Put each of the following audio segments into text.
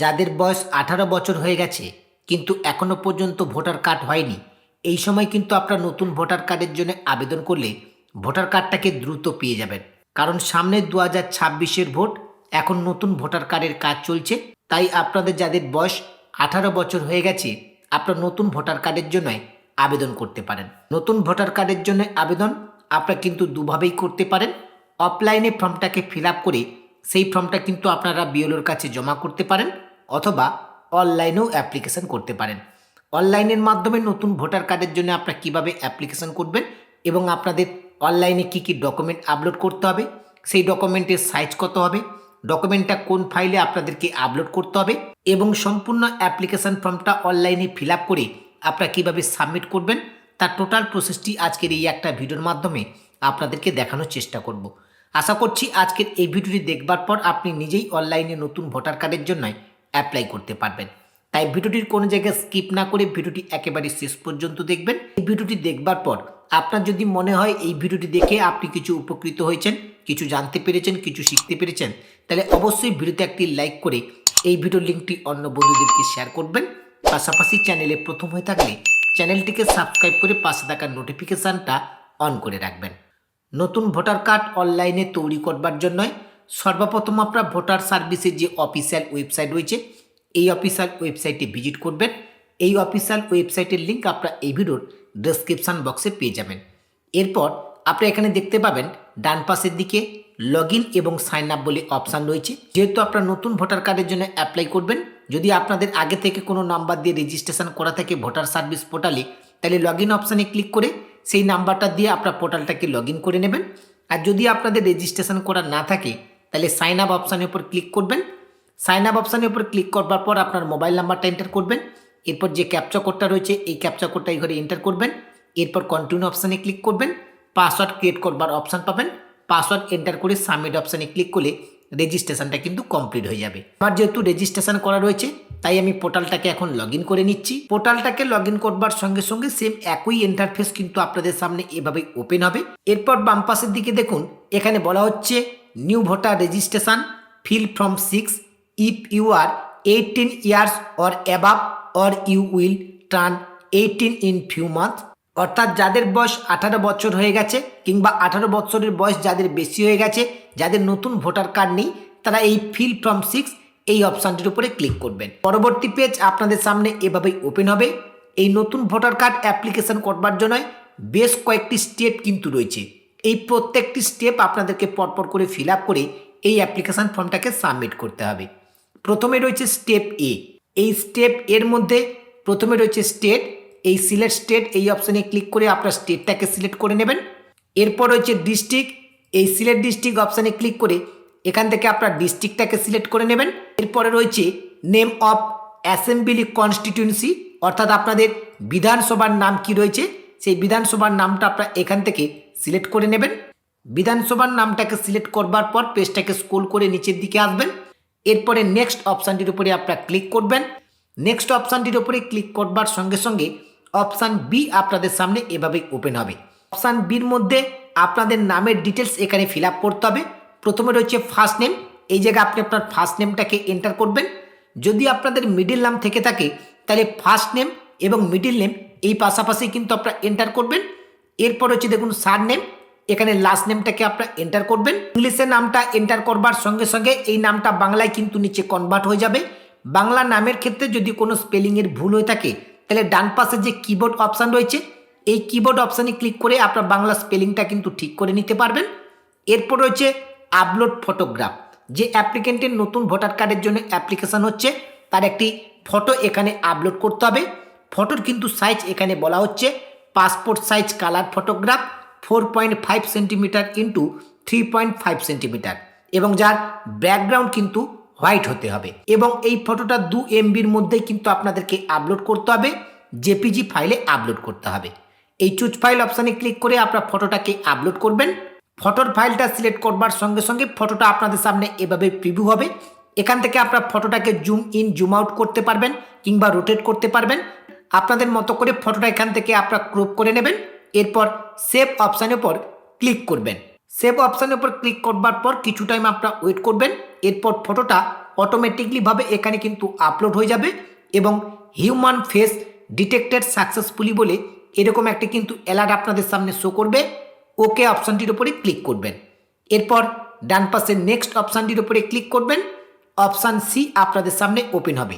যাদের বয়স আঠারো বছর হয়ে গেছে, কিন্তু এখনও পর্যন্ত ভোটার কার্ড হয়নি। এই সময় কিন্তু আপনার নতুন ভোটার কার্ডের জন্য আবেদন করলে ভোটার কার্ডটাকে দ্রুত পেয়ে যাবেন। কারণ সামনে দু হাজার ছাব্বিশের ভোট, এখন নতুন ভোটার কার্ডের কাজ চলছে। তাই আপনাদের যাদের বয়স আঠারো বছর হয়ে গেছে, আপনার নতুন ভোটার কার্ডের জন্য আবেদন করতে পারেন। নতুন ভোটার কার্ডের জন্য আবেদন আপনারা কিন্তু দুভাবেই করতে পারেন। অফলাইনে ফর্মটাকে ফিল করে সেই ফর্মটা কিন্তু আপনারা বিএলওর কাছে জমা করতে পারেন। অথবা অনলাইনেও অ্যাপ্লিকেশন করতে পারেন। অনলাইনের মাধ্যমে নতুন ভোটার কার্ডের জন্য আপনারা কীভাবে অ্যাপ্লিকেশন করবেন এবং আপনাদের অনলাইনে কী কী ডকুমেন্ট আপলোড করতে হবে, সেই ডকুমেন্টের সাইজ কত হবে, ডকুমেন্টটা কোন ফাইলে আপনাদেরকে আপলোড করতে হবে এবং সম্পূর্ণ অ্যাপ্লিকেশান ফর্মটা অনলাইনে ফিল আপ করে আপনারা কীভাবে সাবমিট করবেন, তার টোটাল প্রসেসটি আজকের এই একটা ভিডিওর মাধ্যমে আপনাদেরকে দেখানোর চেষ্টা করব। আশা করছি আজকের এই ভিডিওটি দেখবার পর আপনি নিজেই অনলাইনে নতুন ভোটার কার্ডের জন্য অ্যাপ্লাই করতে পারবেন। তাই ভিডিওটির কোনো জায়গায় স্কিপ না করে ভিডিওটি একেবারে শেষ পর্যন্ত দেখবেন। এই ভিডিওটি দেখবার পর আপনার যদি মনে হয় এই ভিডিওটি দেখে আপনি কিছু উপকৃত হয়েছেন, কিছু জানতে পেরেছেন, কিছু শিখতে পেরেছেন, তাহলে অবশ্যই ভিডিওতে একটি লাইক করে এই ভিডিওর লিঙ্কটি অন্য বন্ধুদেরকে শেয়ার করবেন। পাশাপাশি চ্যানেলে প্রথম হয়ে থাকলে চ্যানেলটিকে সাবস্ক্রাইব করে পাশে থাকা নোটিফিকেশানটা অন করে রাখবেন। নতুন ভোটার কার্ড অনলাইনে তৈরি করবার জন্যই সর্বপ্রথম আপনার ভোটার সার্ভিসের যে অফিসিয়াল ওয়েবসাইট রয়েছে, এই অফিসিয়াল ওয়েবসাইটে ভিজিট করবেন। এই অফিসিয়াল ওয়েবসাইটের লিঙ্ক আপনার এই ভিডিওর ডেসক্রিপশান বক্সে পেয়ে যাবেন। এরপর আপনি এখানে দেখতে পাবেন, ডান পাশের দিকে লগ এবং সাইন আপ বলে অপশান রয়েছে। যেহেতু আপনার নতুন ভোটার কার্ডের জন্য অ্যাপ্লাই করবেন, যদি আপনাদের আগে থেকে কোনো নাম্বার দিয়ে রেজিস্ট্রেশন করা থাকে ভোটার সার্ভিস পোর্টালে তাহলে লগ ইন অপশানে ক্লিক করে সেই নাম্বারটা দিয়ে আপনার পোর্টালটাকে লগ করে নেবেন। আর যদি আপনাদের রেজিস্ট্রেশন করা না থাকে তাহলে সাইন আপ অপশানের উপর ক্লিক করবেন। সাইন আপ অপশানের উপর ক্লিক করবার পর আপনার মোবাইল নাম্বারটা এন্টার করবেন। এরপর যে ক্যাপচা কোডটা রয়েছে, এই ক্যাপচা কোডটা এই ঘরে এন্টার করবেন। এরপর কন্টিনিউ অপশানে ক্লিক করবেন। পাসওয়ার্ড ক্রিয়েট করবার অপশান পাবেন। পাসওয়ার্ড এন্টার করে সাবমিট অপশানে ক্লিক করলে রেজিস্ট্রেশনটা কিন্তু কমপ্লিট হয়ে যাবে। আমার যেহেতু রেজিস্ট্রেশন করা রয়েছে, তাই আমি পোর্টালটাকে এখন লগ করে নিচ্ছি। পোর্টালটাকে লগ করবার সঙ্গে সঙ্গে সেম একই ইন্টারফেস কিন্তু আপনাদের সামনে এভাবেই ওপেন হবে। এরপর বাম পাশের দিকে দেখুন, এখানে বলা হচ্ছে new voter registration fill from six if you are eighteen years or above or you will turn eighteen in few month অর্থাৎ যাদের বয়স আঠারো বছর হয়ে গেছে কিংবা আঠারো বছরের বয়স যাদের বেশি হয়ে গেছে, যাদের নতুন ভোটার কার্ড নেই, তারা এই ফিল ফ্রম সিক্স এই অপশানটির উপরে ক্লিক করবেন। পরবর্তী পেজ আপনাদের সামনে এভাবেই ওপেন হবে। এই নতুন ভোটার কার্ড অ্যাপ্লিকেশন করবার জন্য বেশ কয়েকটি স্টেপ কিন্তু রয়েছে। এই প্রত্যেকটি স্টেপ আপনাদেরকে পরপর করে ফিল আপ করে এই অ্যাপ্লিকেশন ফর্মটাকে সাবমিট করতে হবে। প্রথমে রয়েছে স্টেপ এ এই স্টেপ এর মধ্যে প্রথমে রয়েছে স্টেট এই সিলেক্ট স্টেট এই অপশানে ক্লিক করে আপনার স্টেটটাকে সিলেক্ট করে নেবেন। এরপর রয়েছে ডিস্ট্রিক্ট এই সিলেক্ট ডিস্ট্রিক্ট অপশানে ক্লিক করে এখান থেকে আপনার ডিস্ট্রিক্টটাকে সিলেক্ট করে নেবেন। এরপরে রয়েছে নেম অফ অ্যাসেম্বলি কনস্টিটিউন্সি অর্থাৎ আপনাদের বিধানসভার নাম কি রয়েছে? সেই বিধানসভার নামটা আপনার এখান থেকে সিলেক্ট করে নেবেন। বিধানসভার নামটাকে সিলেক্ট করবার পর পেজটাকে স্ক্রোল করে নিচের দিকে আসবেন। এরপরে নেক্সট অপশানটির উপরে আপনারা ক্লিক করবেন। নেক্সট অপশানটির উপরে ক্লিক করবার সঙ্গে সঙ্গে অপশান বি আপনাদের সামনে এভাবে ওপেন হবে। অপশান বির মধ্যে আপনাদের নামের ডিটেলস এখানে ফিল করতে হবে। প্রথমে রয়েছে ফার্স্ট নেম। এই জায়গায় আপনি আপনার ফার্স্ট নেমটাকে এন্টার করবেন। যদি আপনাদের মিডিল নাম থেকে থাকে, তাহলে ফার্স্ট নেম এবং মিডিল নেম এই পাশাপাশি কিন্তু আপনারা এন্টার করবেন। এরপর হচ্ছে দেখুন সার নেম এখানে লাস্ট নেমটাকে আপনারা এন্টার করবেন। ইংলিশের নামটা এন্টার করবার সঙ্গে সঙ্গে এই নামটা বাংলায় কিন্তু নিচে কনভার্ট হয়ে যাবে। বাংলা নামের ক্ষেত্রে যদি কোনো স্পেলিংয়ের ভুল হয়ে থাকে, তাহলে ডান পাশে যে কিবোর্ড অপশান রয়েছে, এই কিবোর্ড অপশানে ক্লিক করে আপনার বাংলা স্পেলিংটা কিন্তু ঠিক করে নিতে পারবেন। এরপর রয়েছে আপলোড ফটোগ্রাফ যে অ্যাপ্লিকেন্টের নতুন ভোটার কার্ডের জন্য অ্যাপ্লিকেশান হচ্ছে, তার একটি ফটো এখানে আপলোড করতে হবে। ফটোর কিন্তু সাইজ এখানে বলা হচ্ছে passport size, colour photograph four point five centimetre into three point five centimetre এবং যার ব্যাকগ্রাউন্ড কিন্তু হোয়াইট হতে হবে। এবং এই ফটোটা দু এমবির মধ্যেই কিন্তু আপনাদেরকে আপলোড করতে হবে জেপিজি ফাইলে আপলোড করতে হবে। এই চুজ ফাইল অপশানে ক্লিক করে আপনার ফটোটাকে আপলোড করবেন। ফটোর ফাইলটা সিলেক্ট করবার সঙ্গে সঙ্গে ফটোটা আপনাদের সামনে এভাবে প্রিভিউ হবে। এখান থেকে আপনার ফটোটাকে জুম ইন জুম আউট করতে পারবেন কিংবা রোটেট করতে পারবেন। আপনাদের মতো করে ফটোটা এখান থেকে আপনারা ক্রপ করে নেবেন। এরপর সেভ অপশানের উপর ক্লিক করবেন। সেভ অপশানের উপর ক্লিক করবার পর কিছু টাইম আপনারা ওয়েট করবেন। এরপর ফটোটা অটোমেটিকলিভাবে এখানে কিন্তু আপলোড হয়ে যাবে এবং হিউম্যান ফেস ডিটেক্টেড সাকসেসফুলি বলে এরকম একটা কিন্তু অ্যালার্ট আপনাদের সামনে শো করবে। ওকে অপশানটির উপরে ক্লিক করবেন। এরপর ডান পাশে নেক্সট অপশানটির উপরে ক্লিক করবেন। অপশান সি আপনাদের সামনে ওপেন হবে।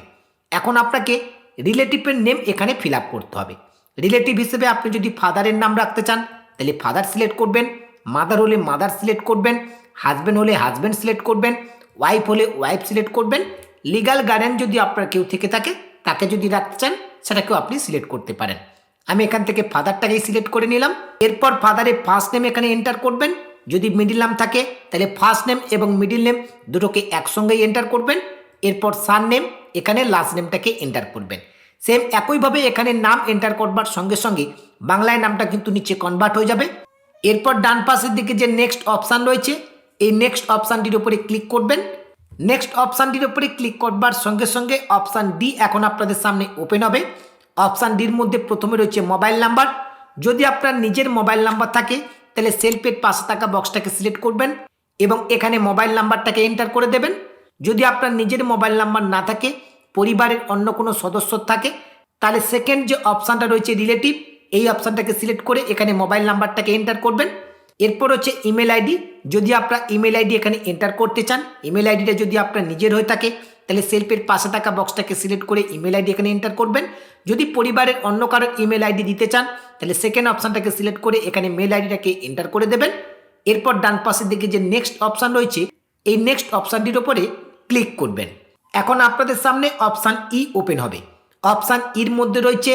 এখন আপনাকে রিলেটিভের নেম এখানে ফিল আপ করতে হবে। রিলেটিভ হিসেবে আপনি যদি ফাদারের নাম রাখতে চান, তাহলে ফাদার সিলেক্ট করবেন মাদার হলে মাদার সিলেক্ট করবেন হাজব্যান্ড হলে হাজব্যান্ড সিলেক্ট করবেন ওয়াইফ হলে ওয়াইফ সিলেক্ট করবেন। লিগাল গার্ডিয়ান যদি আপনার কেউ থেকে থাকে, তাকে যদি রাখতে চান, সেটাকেও আপনি সিলেক্ট করতে পারেন। আমি এখান থেকে ফাদারটাকেই সিলেক্ট করে নিলাম। এরপর ফাদারের ফার্স্ট নেম এখানে এন্টার করবেন। যদি মিডিল নাম থাকে, তাহলে ফার্স্ট নেম এবং মিডিল নেম দুটোকে একসঙ্গেই এন্টার করবেন। এরপর সার নেম এখানে লাস্ট নেমটাকে এন্টার করবেন। সেম একইভাবে এখানে নাম এন্টার করবার সঙ্গে সঙ্গে বাংলায় নামটা কিন্তু নিচে কনভার্ট হয়ে যাবে। এরপর ডান পাশের দিকে যে নেক্সট অপশান রয়েছে, এই নেক্সট অপশানটির উপরে ক্লিক করবেন। নেক্সট অপশানটির উপরে ক্লিক করবার সঙ্গে সঙ্গে অপশান ডি এখন আপনাদের সামনে ওপেন হবে। অপশান ডির মধ্যে প্রথমে রয়েছে মোবাইল নাম্বার যদি আপনার নিজের মোবাইল নাম্বার থাকে, তাহলে সেলফের পাশে থাকা বক্সটাকে সিলেক্ট করবেন এবং এখানে মোবাইল নাম্বারটাকে এন্টার করে দেবেন। যদি আপনার নিজের মোবাইল নাম্বার না থাকে, পরিবারের অন্য কোনো সদস্য থাকে, তাহলে সেকেন্ড যে অপশানটা রয়েছে রিলেটিভ এই অপশানটাকে সিলেক্ট করে এখানে মোবাইল নাম্বারটাকে এন্টার করবেন। এরপর হচ্ছে ইমেল আইডি যদি আপনার ইমেল আইডি এখানে এন্টার করতে চান ইমেল আইডিটা যদি আপনার নিজের হয়ে থাকে, তাহলে সেলফের পাশে থাকা বক্সটাকে সিলেক্ট করে ইমেল আইডি এখানে এন্টার করবেন। যদি পরিবারের অন্য কারোর ইমেল আইডি দিতে চান, তাহলে সেকেন্ড অপশানটাকে সিলেক্ট করে এখানে মেল আইডিটাকে এন্টার করে দেবেন। এরপর ডান পাশের দিকে যে নেক্সট অপশান রয়েছে, এই নেক্সট অপশানটির ওপরে ক্লিক করবেন। এখন আপনাদের সামনে অপশান ই ওপেন হবে। অপশান ইর মধ্যে রয়েছে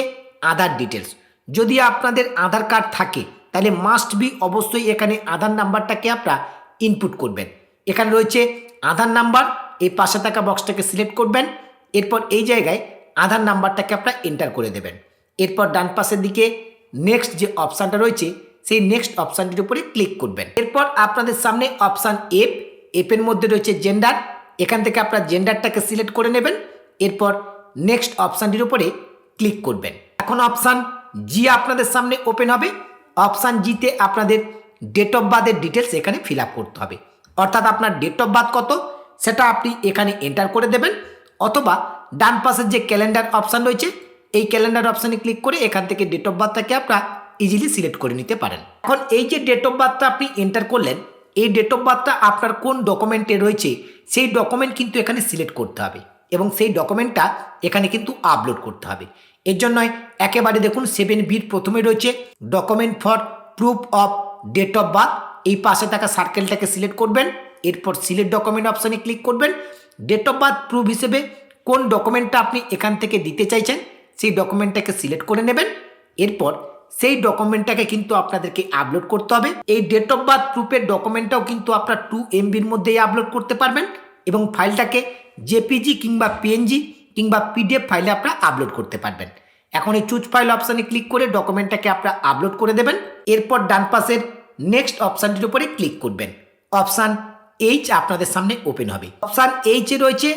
আধার ডিটেলস যদি আপনাদের আধার কার্ড থাকে, তাহলে মাস্ট বি অবশ্যই এখানে আধার নাম্বারটাকে আপনারা ইনপুট করবেন। এখানে রয়েছে আধার নাম্বার, এই পাশে থাকা বক্সটাকে সিলেক্ট করবেন। এরপর এই জায়গায় আধার নাম্বারটাকে আপনারা এন্টার করে দেবেন। এরপর ডান পাশের দিকে নেক্সট যে অপশানটা রয়েছে, সেই নেক্সট অপশানটির উপরে ক্লিক করবেন। এরপর আপনাদের সামনে অপশান এফ এফের মধ্যে রয়েছে জেন্ডার এখান থেকে আপনার জেন্ডারটাকে সিলেক্ট করে নেবেন, এরপর নেক্সট অপশানটির উপরে ক্লিক করবেন। এখন অপশান জি আপনাদের সামনে ওপেন হবে। অপশান জিতে আপনাদের ডেট অফ বার্থের ডিটেলস এখানে ফিল করতে হবে। অর্থাৎ আপনার ডেট অফ বার্থ কত, সেটা আপনি এখানে এন্টার করে দেবেন, অথবা ডান পাশের যে ক্যালেন্ডার অপশান রয়েছে, এই ক্যালেন্ডার অপশানে ক্লিক করে এখান থেকে ডেট অফ বার্থটাকে আপনারা ইজিলি সিলেক্ট করে নিতে পারেন। এখন এই যে ডেট অফ বার্থটা আপনি এন্টার করলেন এই ডেট অফ বার্থটা আপনার কোন ডকুমেন্টে রয়েছে, সেই ডকুমেন্ট কিন্তু এখানে সিলেক্ট করতে হবে এবং সেই ডকুমেন্টটা এখানে কিন্তু আপলোড করতে হবে। এর জন্যই একেবারে দেখুন সেভেন বির প্রথমে রয়েছে document for proof of date of birth এই পাশে থাকা সার্কেলটাকে সিলেক্ট করবেন, এরপর সিলেক্ট ডকুমেন্ট অপশানে ক্লিক করবেন। ডেট অফ বার্থ প্রুফ হিসেবে কোন ডকুমেন্টটা আপনি এখান থেকে দিতে চাইছেন, সেই ডকুমেন্টটাকে সিলেক্ট করে নেবেন। এরপর সেই ডকুমেন্টটাকে কিন্তু আপনাদেরকে আপলোড করতে হবে। এই ডেট অফ বার্থ প্রুফের ডকুমেন্টটাও কিন্তু আপনার টু এমবির মধ্যেই আপলোড করতে পারবেন এবং ফাইলটাকে জেপিজি কিংবা পিএনজি কিংবা পিডিএফ ফাইলে আপনারা আপলোড করতে পারবেন। এখন এই চুজ ফাইল অপশানে ক্লিক করে ডকুমেন্টটাকে আপনারা আপলোড করে দেবেন। এরপর ডান পাশের নেক্সট অপশানটির উপরে ক্লিক করবেন। অপশান এইচ আপনাদের সামনে ওপেন হবে। অপশান এইচে রয়েছে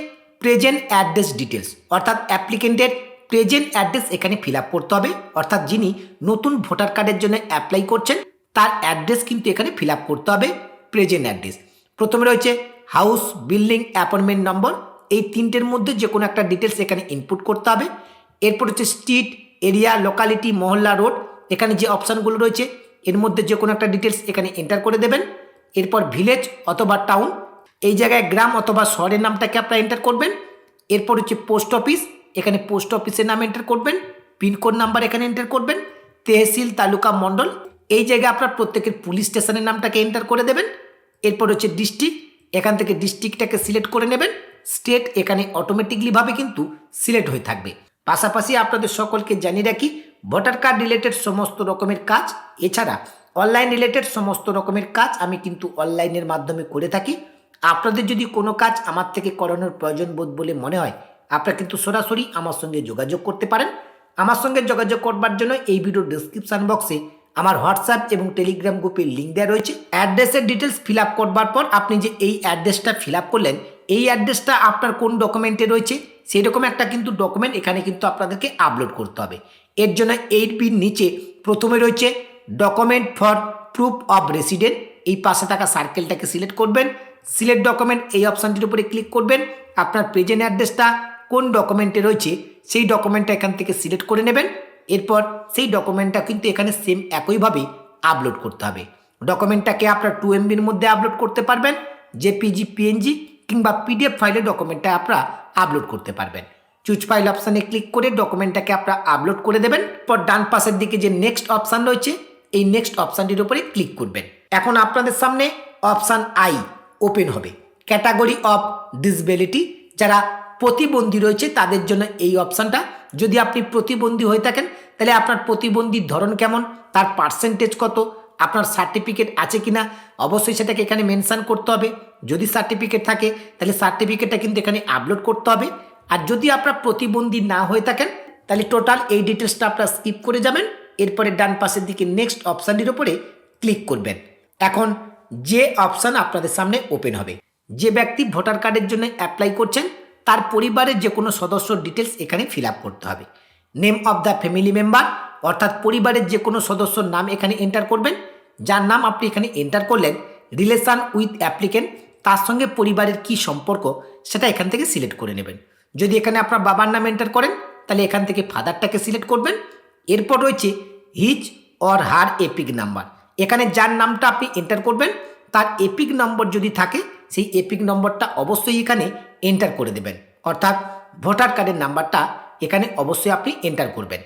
প্রেজেন্ট অ্যাড্রেস ডিটেলস অর্থাৎ অ্যাপ্লিকেন্টের প্রেজেন্ট অ্যাড্রেস এখানে ফিল আপ করতে হবে। অর্থাৎ যিনি নতুন ভোটার কার্ডের জন্য অ্যাপ্লাই করছেন, তার অ্যাড্রেস কিন্তু এখানে ফিল আপ করতে হবে, প্রেজেন্ট অ্যাড্রেস। প্রথমে রয়েছে হাউস, বিল্ডিং, অ্যাপয়েন্টমেন্ট নম্বর। এই তিনটের মধ্যে যে কোনো একটা ডিটেলস এখানে ইনপুট করতে হবে। এরপর হচ্ছে স্ট্রিট, এরিয়া, লোকালিটি, মহল্লা রোড। এখানে যে অপশানগুলো রয়েছে, এর মধ্যে যে কোনো একটা ডিটেলস এখানে এন্টার করে দেবেন। এরপর ভিলেজ অথবা টাউন। এই জায়গায় গ্রাম অথবা শহরের নামটাকে আপনারা এন্টার করবেন। এরপর হচ্ছে পোস্ট অফিস। এখানে পোস্ট অফিসের নাম এন্টার করবেন পিনকোড নাম্বার এখানে এন্টার করবেন, তেহসিল তালুকা মণ্ডল, এই জায়গায় আপনার প্রত্যেকের পুলিশ স্টেশনের নামটাকে এন্টার করে দেবেন, এরপর হচ্ছে ডিস্ট্রিক্ট এখান থেকে ডিস্ট্রিক্টটাকে সিলেক্ট করে নেবেন স্টেট এখানে অটোমেটিকলিভাবে কিন্তু সিলেক্ট হয়ে থাকবে। পাশাপাশি আপনাদের সকলকে জানিয়ে রাখি ভোটার কার্ড রিলেটেড সমস্ত রকমের কাজ, এছাড়া অনলাইন রিলেটেড সমস্ত রকমের কাজ আমি কিন্তু অনলাইনের মাধ্যমে করে থাকি। আপনাদের যদি কোনো কাজ আমার থেকে করানোর প্রয়োজন বোধ বলে মনে হয় আপনারা কিন্তু সরাসরি আমার সঙ্গে যোগাযোগ করতে পারেন। আমার সঙ্গে যোগাযোগ করবার জন্য এই ভিডিও ডিসক্রিপশান বক্সে আমার হোয়াটসঅ্যাপ এবং টেলিগ্রাম গ্রুপের লিঙ্ক দেওয়া রয়েছে। অ্যাড্রেসের ডিটেলস ফিল আপ করবার পর আপনি যে এই অ্যাড্রেসটা ফিল আপ করলেন, এই অ্যাড্রেসটা আপনার কোন ডকুমেন্টে রয়েছে সেই রকম একটা কিন্তু ডকুমেন্ট এখানে কিন্তু আপনাদেরকে আপলোড করতে হবে। এর জন্য এইট বির নিচে প্রথমে রয়েছে document for proof of resident এই পাশে থাকা সার্কেলটাকে সিলেক্ট করবেন। সিলেক্ট ডকুমেন্ট এই অপশানটির উপরে ক্লিক করবেন। আপনার প্রেজেন্ট অ্যাড্রেসটা কোন ডকুমেন্টে রয়েছে, সেই ডকুমেন্টটা এখান থেকে সিলেক্ট করে নেবেন। এরপর সেই ডকুমেন্টটা কিন্তু এখানে সেম একইভাবে আপলোড করতে হবে। ডকুমেন্টটাকে আপনার টু এমবির মধ্যে আপলোড করতে পারবেন জেপিজি পিএনজি কিংবা পিডিএফ ফাইলে ডকুমেন্টটা আপনারা আপলোড করতে পারবেন। চুজ ফাইল অপশানে ক্লিক করে ডকুমেন্টটাকে আপনারা আপলোড করে দেবেন। পর ডান পাশের দিকে যে নেক্সট অপশান রয়েছে, এই নেক্সট অপশানটির উপরে ক্লিক করবেন। এখন আপনাদের সামনে অপশান আই ওপেন হবে। ক্যাটাগরি অফ ডিসবিলিটি যারা প্রতিবন্ধী রয়েছে, তাদের জন্য এই অপশানটা। যদি আপনি প্রতিবন্ধী হয়ে থাকেন, তাহলে আপনার প্রতিবন্ধীর ধরন কেমন? তার পার্সেন্টেজ কত? আপনার সার্টিফিকেট আছে কি না অবশ্যই সেটাকে এখানে মেনশান করতে হবে। যদি সার্টিফিকেট থাকে, তাহলে সার্টিফিকেটটা কিন্তু এখানে আপলোড করতে হবে। আর যদি আপনার প্রতিবন্ধী না হয়ে থাকেন, তাহলে টোটাল এই ডিটেলসটা আপনারা স্কিপ করে যাবেন। এরপরে ডান পাশের দিকে নেক্সট অপশানটির ওপরে ক্লিক করবেন। এখন যে অপশান আপনাদের সামনে ওপেন হবে। যে ব্যক্তি ভোটার কার্ডের জন্য অ্যাপ্লাই করছেন তার পরিবারের যে কোনো সদস্যর ডিটেলস এখানে ফিল করতে হবে। Name of the family member অর্থাৎ পরিবারের যে কোনো সদস্যর নাম এখানে এন্টার করবেন। যার নাম আপনি এখানে এন্টার করলেন রিলেশান উইথ অ্যাপ্লিকেন্ট তার সঙ্গে পরিবারের কি সম্পর্ক, সেটা এখান থেকে সিলেক্ট করে নেবেন। যদি এখানে আপনার বাবার নাম এন্টার করেন, তাহলে এখান থেকে ফাদারটাকে সিলেক্ট করবেন। এরপর রয়েছে his or her EPIC number এখানে যার নামটা আপনি এন্টার করবেন, তার এপিক নম্বর যদি থাকে, সেই এপিক নম্বরটা অবশ্যই এখানে এন্টার করে দেবেন। অর্থাৎ ভোটার কার্ডের নাম্বারটা এখানে অবশ্যই আপনি এন্টার করবেন।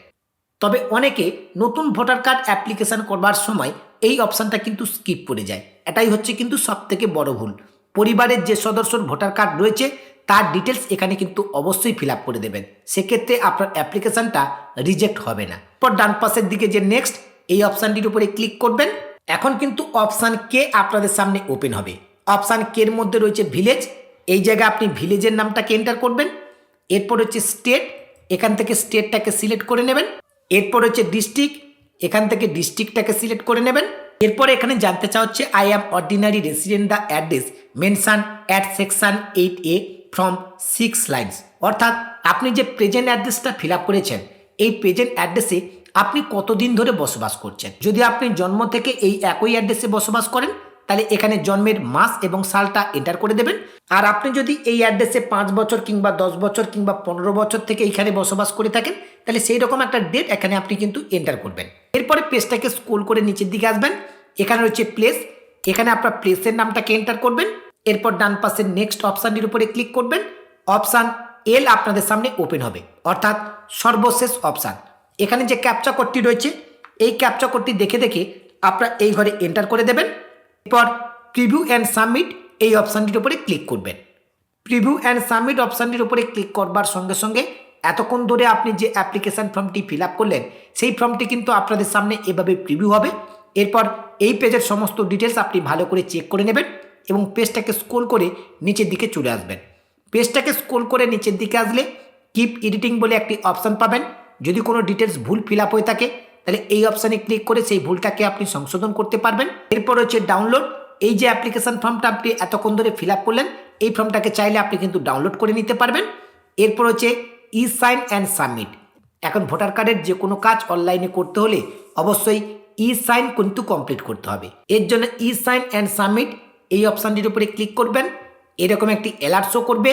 তবে অনেকে নতুন ভোটার কার্ড অ্যাপ্লিকেশন করবার সময় এই অপশানটা কিন্তু স্কিপ করে যায়। এটাই হচ্ছে কিন্তু সব থেকে বড় ভুল। পরিবারের যে সদস্যর ভোটার কার্ড রয়েছে, তার ডিটেলস এখানে কিন্তু অবশ্যই ফিল আপ করে দেবেন। সেক্ষেত্রে আপনার অ্যাপ্লিকেশনটা রিজেক্ট হবে না। পর ডান পাশের দিকে যে নেক্সট এই অপশানটির উপরে ক্লিক করবেন। এখন কিন্তু অপশান কে আপনাদের সামনে ওপেন হবে। অপশান কের মধ্যে রয়েছে ভিলেজ এই জায়গায় আপনি ভিলেজের নামটাকে এন্টার করবেন। এরপর হচ্ছে স্টেট এখান থেকে স্টেটটাকে সিলেক্ট করে নেবেন। এরপর হচ্ছে ডিস্ট্রিক্ট এখান থেকে ডিস্ট্রিক্টটাকে সিলেক্ট করে নেবেন। এরপর এখানে জানতে চাওয়া হচ্ছে I am ordinary resident the address mention at section eight A from six lines অর্থাৎ আপনি যে প্রেজেন্ট অ্যাড্রেসটা ফিল আপ করেছেন, এই প্রেজেন্ট অ্যাড্রেসে আপনি কতদিন ধরে বসবাস করছেন? যদি আপনি জন্ম থেকে এই একই অ্যাড্রেসে বসবাস করেন তাহলে এখানে জন্মের মাস এবং সালটা এন্টার করে দেবেন। আর আপনি যদি এই অ্যাড্রেসে পাঁচ বছর কিংবা দশ বছর কিংবা পনেরো বছর থেকে এখানে বসবাস করে থাকেন, তাহলে সেই রকম একটা ডেট এখানে আপনি কিন্তু এন্টার করবেন। এরপরে পেজটাকে স্ক্রোল করে নিচের দিকে আসবেন। এখানে রয়েছে প্লেস এখানে আপনার প্লেসের নামটাকে এন্টার করবেন। এরপর ডান পাশের নেক্সট অপশানটির উপরে ক্লিক করবেন। অপশান এল আপনাদের সামনে ওপেন হবে। অর্থাৎ সর্বশেষ অপশান এখানে যে ক্যাপচা কোডটি রয়েছে, এই ক্যাপচা কোডটি দেখে দেখে আপনারা এই ঘরে এন্টার করে দেবেন। এরপর প্রিভিউ অ্যান্ড সাবমিট এই অপশানটির উপরে ক্লিক করবেন। প্রিভিউ অ্যান্ড সাবমিট অপশানটির উপরে ক্লিক করবার সঙ্গে সঙ্গে এতক্ষণ ধরে আপনি যে অ্যাপ্লিকেশান ফর্মটি ফিল আপ করলেন, সেই ফর্মটি কিন্তু আপনাদের সামনে এভাবে প্রিভিউ হবে। এরপর এই পেজের সমস্ত ডিটেলস আপনি ভালো করে চেক করে নেবেন এবং পেজটাকে স্ক্রোল করে নিচের দিকে চলে আসবেন। পেজটাকে স্ক্রোল করে নিচের দিকে আসলে কিপ এডিটিং বলে একটি অপশান পাবেন। যদি কোনো ডিটেলস ভুল ফিল আপ হয়ে থাকে তাহলে এই অপশানে ক্লিক করে সেই ভুলটাকে আপনি সংশোধন করতে পারবেন। এরপর হচ্ছে ডাউনলোড এই যে অ্যাপ্লিকেশন ফর্মটা আপনি এতক্ষণ ধরে ফিল আপ করলেন, এই ফর্মটাকে চাইলে আপনি কিন্তু ডাউনলোড করে নিতে পারবেন। এরপর হচ্ছে ই সাইন অ্যান্ড সাবমিট এখন ভোটার কার্ডের যে কোনো কাজ অনলাইনে করতে হলে অবশ্যই ই সাইন কিন্তু কমপ্লিট করতে হবে। এর জন্য ই সাইন অ্যান্ড সাবমিট এই অপশানটির উপরে ক্লিক করবেন। এরকম একটি অ্যালার্ট শো করবে।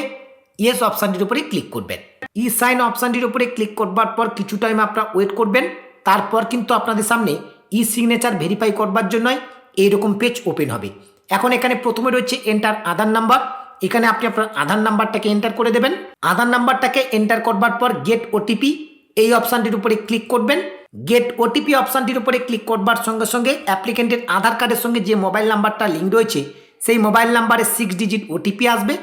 ইয়েস অপশানটির উপরে ক্লিক করবেন। ই সাইন অপশানটির উপরে ক্লিক করবার পর কিছু টাইম আপনারা ওয়েট করবেন। তারপর কিন্তু আপনাদের সামনে ই সিগনেচার ভেরিফাই করবার জন্যই এইরকম পেজ ওপেন হবে। এখন এখানে প্রথমে রয়েছে এন্টার আধার নাম্বার এখানে আপনি আপনার আধার নাম্বারটাকে এন্টার করে দেবেন। আধার নাম্বারটাকে এন্টার করবার পর গেট ওটিপি এই অপশানটির উপরে ক্লিক করবেন। গেট ওটিপি অপশানটির উপরে ক্লিক করবার সঙ্গে সঙ্গে অ্যাপ্লিকেন্টের আধার কার্ডের সঙ্গে যে মোবাইল নাম্বারটা লিঙ্ক রয়েছে, সেই মোবাইল নাম্বারে সিক্স ডিজিট ওটিপি আসবে।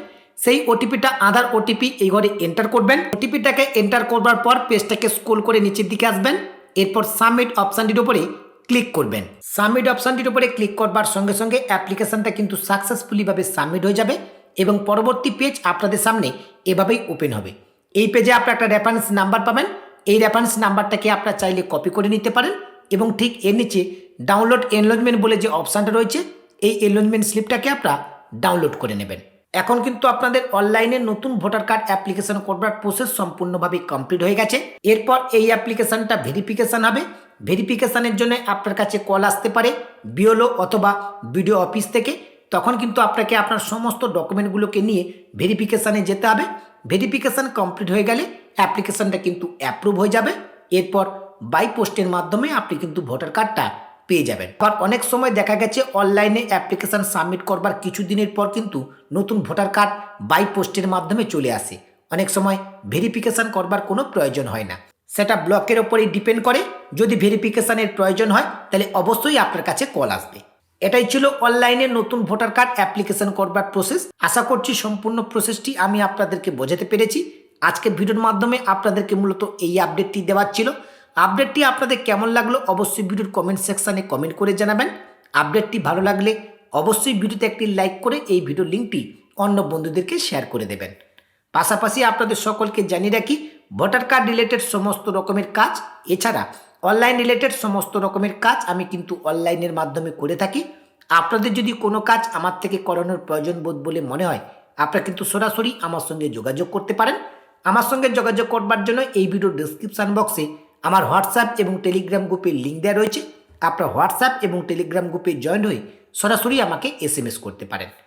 সেই ওটিপিটা আধার ওটিপি এই ঘরে এন্টার করবেন। ওটিপিটাকে এন্টার করবার পর পেজটাকে স্ক্রোল করে নিচের দিকে আসবেন। এরপর সাবমিট অপশানটির উপরে ক্লিক করবেন। সাবমিট অপশানটির উপরে ক্লিক করবার সঙ্গে সঙ্গে অ্যাপ্লিকেশনটা কিন্তু সাকসেসফুলিভাবে সাবমিট হয়ে যাবে এবং পরবর্তী পেজ আপনাদের সামনে এভাবেই ওপেন হবে। এই পেজে আপনার একটা রেফারেন্স নাম্বার পাবেন। এই রেফারেন্স নাম্বারটাকে আপনারা চাইলে কপি করে নিতে পারেন এবং ঠিক এর নিচে ডাউনলোড এনলজমেন্ট বলে যে অপশানটা রয়েছে, এই এনলজমেন্ট স্লিপটাকে আপনারা ডাউনলোড করে নেবেন। এখন কিন্তু আপনাদের অনলাইনে নতুন ভোটার কার্ড অ্যাপ্লিকেশন করবার প্রসেস সম্পূর্ণভাবে কমপ্লিট হয়ে গেছে। এরপর এই অ্যাপ্লিকেশনটা ভেরিফিকেশান হবে। ভেরিফিকেশানের জন্য আপনার কাছে কল আসতে পারে বিওলো অথবা বিডিও অফিস থেকে। তখন কিন্তু আপনাকে আপনার সমস্ত ডকুমেন্টগুলোকে নিয়ে ভেরিফিকেশানে যেতে হবে। ভেরিফিকেশান কমপ্লিট হয়ে গেলে অ্যাপ্লিকেশানটা কিন্তু অ্যাপ্রুভ হয়ে যাবে। এরপর বাই পোস্টের মাধ্যমে আপনি কিন্তু ভোটার কার্ডটা পেয়ে যাবেন। আর অনেক সময় দেখা গেছে অনলাইনে অ্যাপ্লিকেশান সাবমিট করবার কিছু দিনের পর কিন্তু নতুন ভোটার কার্ড বাই পোস্টের মাধ্যমে চলে আসে। অনেক সময় ভেরিফিকেশান করবার কোনো প্রয়োজন হয় না। সেটা ব্লকের ওপরেই ডিপেন্ড করে। যদি ভেরিফিকেশানের প্রয়োজন হয়, তাহলে অবশ্যই আপনার কাছে কল আসবে। এটাই ছিল অনলাইনে নতুন ভোটার কার্ড অ্যাপ্লিকেশন করবার প্রসেস। আশা করছি সম্পূর্ণ প্রসেসটি আমি আপনাদেরকে বোঝাতে পেরেছি। আজকের ভিডিওর মাধ্যমে আপনাদেরকে মূলত এই আপডেটটি দেওয়ার ছিল। আপডেটটি আপনাদের কেমন লাগল অবশ্যই ভিডিওর কমেন্ট সেকশানে কমেন্ট করে জানাবেন। আপডেটটি ভালো লাগলে অবশ্যই ভিডিওতে একটি লাইক করে এই ভিডিওর লিঙ্কটি অন্য বন্ধুদেরকে শেয়ার করে দেবেন। পাশাপাশি আপনাদের সকলকে জানিয়ে রাখি ভোটার কার্ড রিলেটেড সমস্ত রকমের কাজ, এছাড়া অনলাইন রিলেটেড সমস্ত রকমের কাজ আমি কিন্তু অনলাইনের মাধ্যমে করে থাকি। আপনাদের যদি কোনো কাজ আমার থেকে করানোর প্রয়োজন বোধ বলে মনে হয়, আপনারা কিন্তু সরাসরি আমার সঙ্গে যোগাযোগ করতে পারেন। আমার সঙ্গে যোগাযোগ করবার জন্য এই ভিডিওর ডিসক্রিপশান বক্সে আমার হোয়াটসঅ্যাপ এবং টেলিগ্রাম গ্রুপের লিঙ্ক দেওয়া রয়েছে। আপনার হোয়াটসঅ্যাপ এবং টেলিগ্রাম গ্রুপে জয়েন হয়ে সরাসরি আমাকে এস করতে পারেন।